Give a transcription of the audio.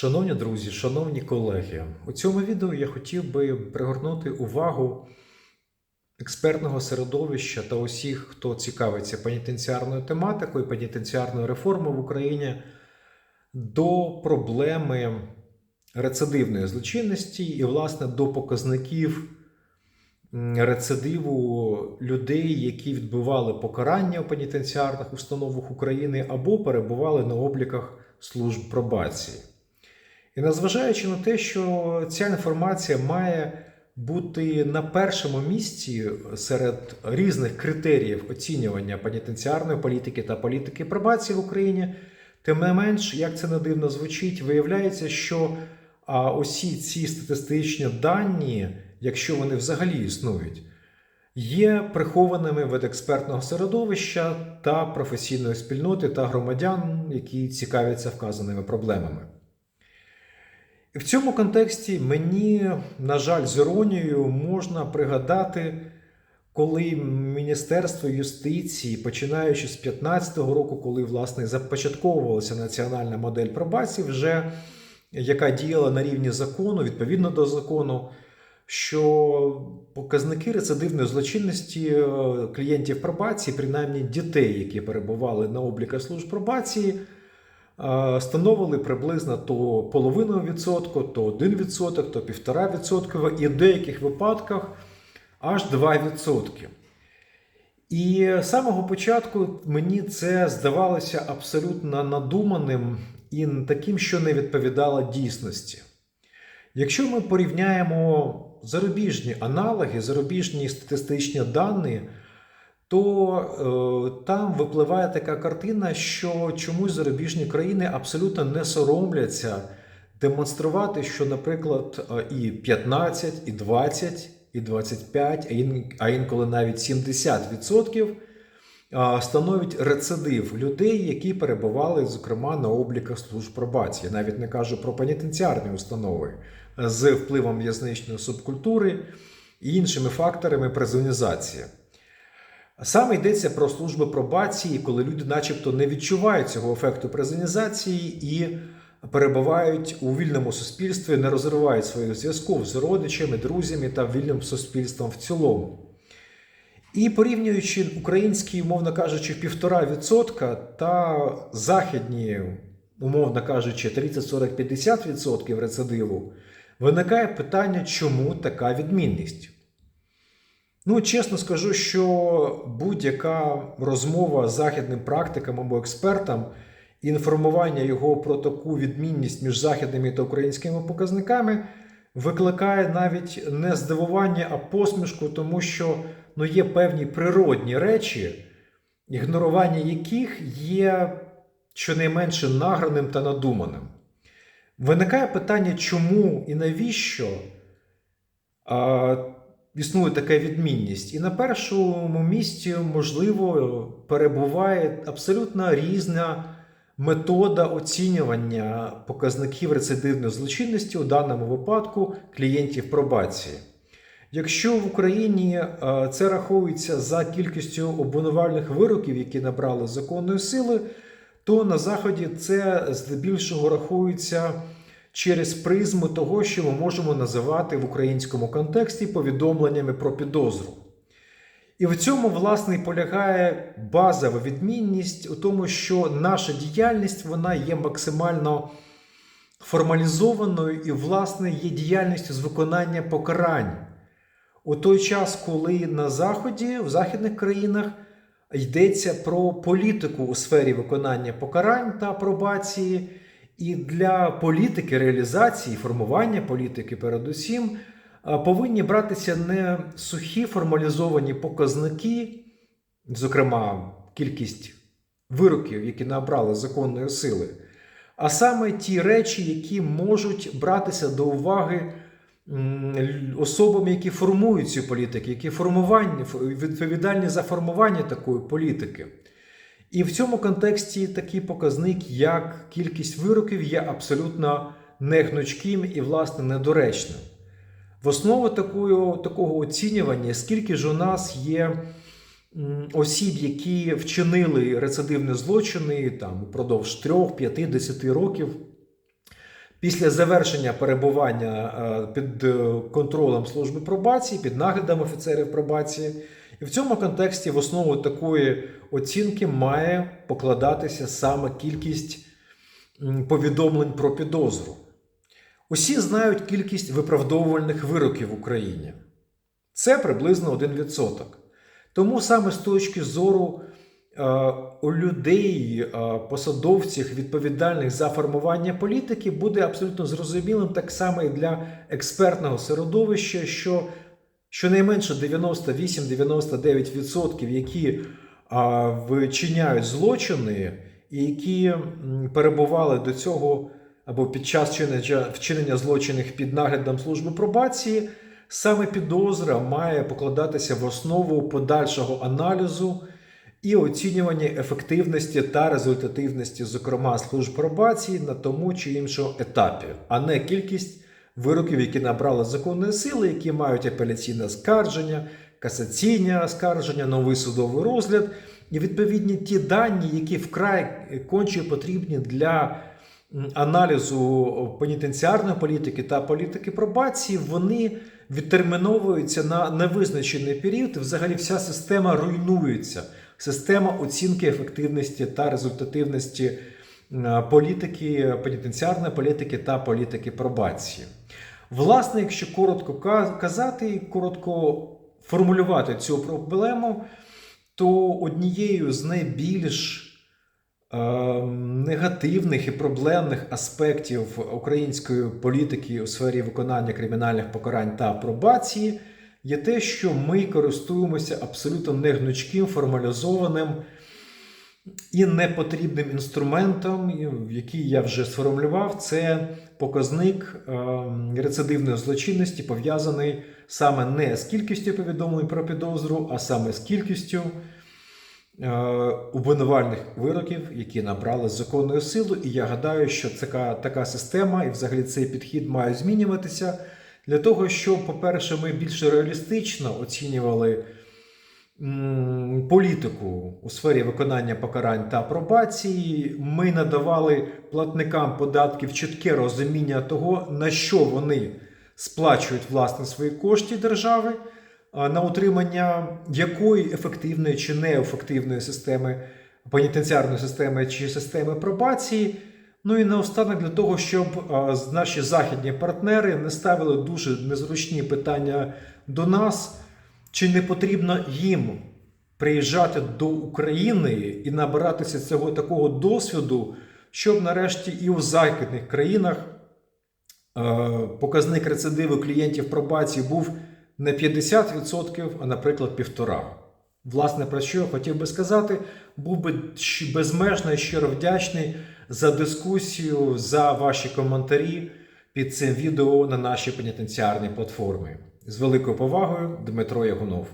Шановні друзі, шановні колеги, у цьому відео я хотів би пригорнути увагу експертного середовища та усіх, хто цікавиться пенітенціарною тематикою, пенітенціарною реформою в Україні до проблеми рецидивної злочинності і, власне, до показників рецидиву людей, які відбували покарання у пенітенціарних установах України або перебували на обліках служб пробації. І незважаючи на те, що ця інформація має бути на першому місці серед різних критеріїв оцінювання пенітенціарної політики та політики пробації в Україні, тим не менш, як це не дивно звучить, виявляється, що усі ці статистичні дані, якщо вони взагалі існують, є прихованими від експертного середовища та професійної спільноти та громадян, які цікавляться вказаними проблемами. І в цьому контексті мені, на жаль, з іронією можна пригадати, коли Міністерство юстиції, починаючи з 2015 року, коли власне започатковувалася національна модель пробації, вже яка діяла на рівні закону, відповідно до закону, що показники рецидивної злочинності е, клієнтів пробації, принаймні дітей, які перебували на обліках служб пробації, становили приблизно то половину відсотку, то 1 відсоток, то півтора відсотка, і в деяких випадках аж 2 відсотки. І з самого початку мені це здавалося абсолютно надуманим і таким, що не відповідало дійсності. Якщо ми порівняємо зарубіжні аналоги, зарубіжні статистичні дані, то е, там випливає така картина, що чомусь зарубіжні країни абсолютно не соромляться демонструвати, що, наприклад, е, і 15, і 20, і 25, а, інколи навіть 70% е, становить рецидив людей, які перебували, зокрема, на обліках служб пробації. Я навіть не кажу про пенітенціарні установи з впливом в'язничної субкультури і іншими факторами презонізації. Саме йдеться про служби пробації, коли люди, начебто, не відчувають цього ефекту презонізації і перебувають у вільному суспільстві, не розривають своїх зв'язків з родичами, друзями та вільним суспільством в цілому. І порівнюючи українські, умовно кажучи, півтора відсотка та західні, умовно кажучи, 30-40-50% рецидиву, виникає питання, чому така відмінність. Ну, чесно скажу, що будь-яка розмова з західним практиком або експертом, інформування його про таку відмінність між західними та українськими показниками викликає навіть не здивування, а посмішку, тому що ну, є певні природні речі, ігнорування яких є щонайменше награним та надуманим. Виникає питання, чому і навіщо існує така відмінність. І на першому місці, можливо, перебуває абсолютно різна метода оцінювання показників рецидивної злочинності у даному випадку клієнтів пробації. Якщо в Україні це рахується за кількістю обвинувальних вироків, які набрали законної сили, то на Заході це здебільшого рахується через призму того, що ми можемо називати в українському контексті повідомленнями про підозру. І в цьому, власне, полягає базова відмінність у тому, що наша діяльність вона є максимально формалізованою і, власне, є діяльністю з виконання покарань. У той час, коли на Заході, в західних країнах йдеться про політику у сфері виконання покарань та пробації, і для політики, реалізації, формування політики, передусім, повинні братися не сухі формалізовані показники, зокрема, кількість вироків, які набрали законної сили, а саме ті речі, які можуть братися до уваги особами, які формують цю політику, які формування, відповідальні за формування такої політики. І в цьому контексті такий показник, як кількість вироків, є абсолютно негнучким і, власне, недоречним. В основу такого, такого оцінювання, скільки ж у нас є осіб, які вчинили рецидивні злочини там, упродовж 3, 5, 10 років, після завершення перебування е, під е, контролем служби пробації, під наглядом офіцерів пробації. І в цьому контексті в основу такої оцінки має покладатися саме кількість повідомлень про підозру. Усі знають кількість виправдовувальних вироків в Україні. Це приблизно 1%. Тому саме з точки зору е, у людей, е, посадовців, відповідальних за формування політики, буде абсолютно зрозумілим так само і для експертного середовища, що щонайменше 98-99%, які е, вчиняють злочини і які перебували до цього або під час вчинення злочинів під наглядом служби пробації, саме підозра має покладатися в основу подальшого аналізу і оцінювання ефективності та результативності, зокрема служб пробації на тому чи іншому етапі, а не кількість вироків, які набрали законної сили, які мають апеляційне скарження, касаційне оскарження, новий судовий розгляд. І відповідні ті дані, які вкрай конче потрібні для аналізу пенітенціарної політики та політики пробації, вони відтерміновуються на невизначений період. І взагалі вся система руйнується. Система оцінки ефективності та результативності політики, пенітенціарної політики та політики пробації. Власне, якщо коротко казати, і коротко формулювати цю проблему, то однією з найбільш е, негативних і проблемних аспектів української політики у сфері виконання кримінальних покарань та пробації є те, що ми користуємося абсолютно негнучким, формалізованим і непотрібним інструментом, який я вже сформулював, це показник е, рецидивної злочинності, пов'язаний саме не з кількістю повідомлень про підозру, а саме з кількістю е, обвинувальних вироків, які набрали законною силу. І я гадаю, що така, така система і взагалі цей підхід має змінюватися для того, щоб, по-перше, ми більш реалістично оцінювали політику у сфері виконання покарань та пробації. Ми надавали платникам податків чітке розуміння того, на що вони сплачують власне свої кошти держави, на утримання якої ефективної чи неефективної системи пенітенціарної системи чи системи пробації. Ну і наостанок для того, щоб наші західні партнери не ставили дуже незручні питання до нас, чи не потрібно їм приїжджати до України і набиратися цього такого досвіду, щоб нарешті і у західних країнах е, показник рецидиву клієнтів пробації був не 50%, а, наприклад, півтора. Власне, про що я хотів би сказати, був би безмежно і щиро вдячний за дискусію, за ваші коментарі під цим відео на нашій пенітенціарній платформі. З великою повагою, Дмитро Ягунов.